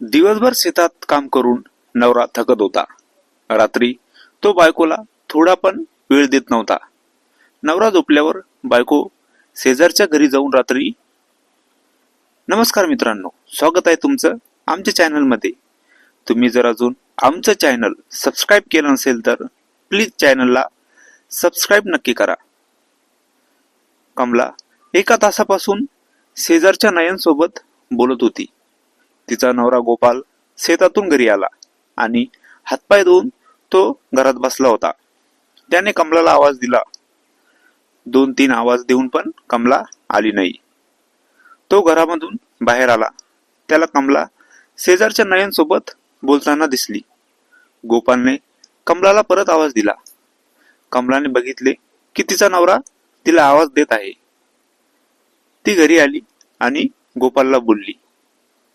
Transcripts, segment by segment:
दिवसभर शेतात काम करून नवरा थकत होता. रात्री तो बायकोला थोडा पण वेळ देत नव्हता. नवरा झोपल्यावर बायको शेजारच्या घरी जाऊन रात्री नमस्कार मित्रांनो स्वागत आहे तुमचं आमच्या चॅनलमध्ये. तुम्ही जर अजून आमचं चॅनल सबस्क्राईब केलं नसेल तर प्लीज चॅनलला सबस्क्राईब नक्की करा. कमला एका तासापासून शेजारच्या नयनसोबत बोलत होती. तिचा नवरा गोपाल शेतातून घरी आला आणि हातपाय धुवून तो घरात बसला होता. त्याने कमलाला आवाज दिला. दोन तीन आवाज देऊन पण कमला आली नाही. तो घरामधून बाहेर आला. त्याला कमला शेजारच्या नयन सोबत बोलताना दिसली. गोपालने कमलाला परत आवाज दिला. कमलाने बघितले की तिचा नवरा तिला आवाज देत आहे. ती घरी आली आणि गोपालला बोलली.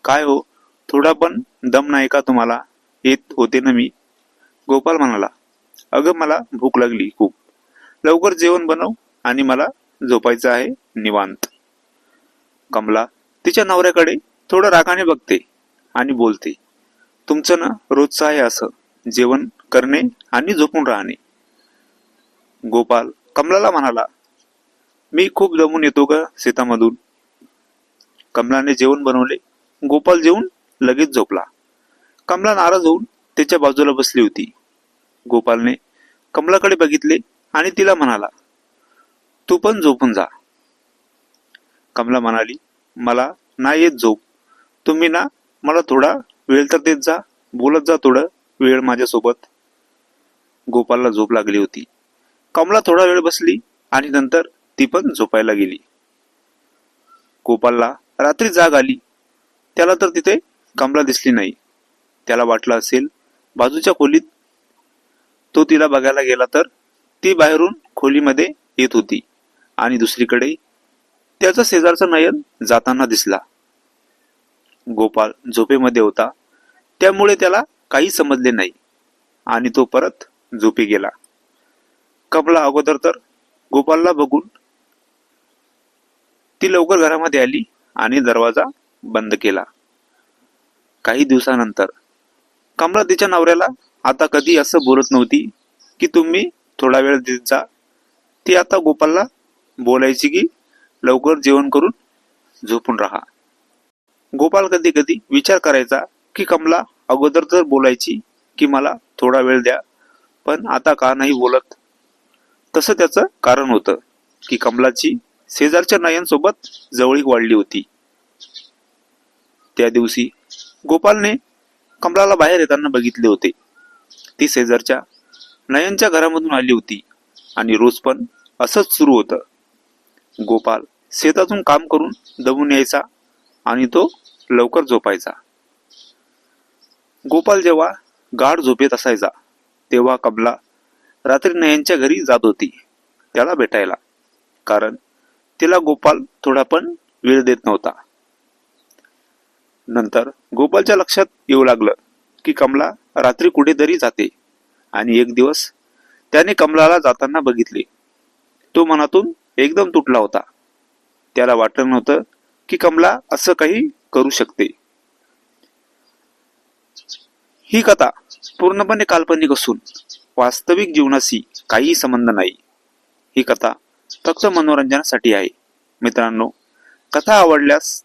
काय हो? थोडा पण दम नाही का तुम्हाला? येत होते ना मी. गोपाल म्हणाला अगं मला भूक लागली खूप. लवकर जेवण बनव आणि मला झोपायचं आहे निवांत. कमला तिच्या नवऱ्याकडे थोडं रागाने बघते आणि बोलते. तुमचं ना रोजचं आहे असं जेवण करणे आणि झोपून राहणे. गोपाल कमलाला म्हणाला मी खूप दमून येतो ग शेतामधून कमलाने जेवण बनवले गोपाल जेवून लगेच झोपला. कमला नाराज होऊन त्याच्या बाजूला बसली होती. गोपालने कमलाकडे बघितले आणि तिला म्हणाला तू पण झोपून जा. कमला म्हणाली मला नाही येत झोप. तुम्ही ना मला थोडा वेळ तर देत जा. बोलत जा थोडं वेळ माझ्यासोबत. गोपालला झोप लागली होती. कमला थोडा वेळ बसली आणि नंतर ती पण झोपायला गेली. गोपालला रात्री जाग आली. त्याला तर तिथे कमला दिसली नाही. त्याला वाटलं असेल बाजूच्या खोलीत तो तिला बघायला गेला तर ती बाहेरून खोलीमध्ये येत होती आणि दुसरीकडे त्याचा शेजारचा नयन जाताना दिसला. गोपाल झोपेमध्ये होता त्यामुळे त्याला काही समजले नाही आणि तो परत झोपी गेला. कमला अगोदर तर गोपालला बघून ती लवकर घरामध्ये आली आणि दरवाजा बंद केला. काही दिवसानंतर. कमला तिच्या नवऱ्याला आता कधी असं बोलत नव्हती की तुम्ही थोडा वेळ देत जा. ती आता गोपालला बोलायची की लवकर जेवण करून झोपून राहा. गोपाल कधी कधी विचार करायचा की कमला अगोदर तर बोलायची की मला थोडा वेळ द्या पण आता का नाही बोलत? तसं त्याचं कारण होतं की कमलाची शेजारच्या नयनसोबत जवळीक वाढली होती. त्या दिवशी गोपालने कमलाला बाहेर येताना बघितले होते. ती शेजारच्या नयनच्या घरामधून आली होती आणि रोज पण असंच सुरू होतं. गोपाल शेतातून काम करून दमून यायचा आणि तो लवकर झोपायचा. गोपाल जेव्हा गाढ झोपेत असायचा तेव्हा कमला रात्री नयनच्या घरी जात होती त्याला भेटायला. कारण तिला गोपाल थोडा पण वेळ देत नव्हता. नंतर गोपालच्या लक्षात येऊ लागलं की कमला रात्री कुठेतरी जाते. आणि एक दिवस त्याने कमलाला जाताना बघितले. तो मनातून एकदम तुटला होता. त्याला वाटलं नव्हतं की कमला असं काही करू शकते. ही कथा पूर्णपणे काल्पनिक असून वास्तविक जीवनाशी काही संबंध नाही. ही कथा फक्त मनोरंजनासाठी आहे. मित्रांनो कथा आवडल्यास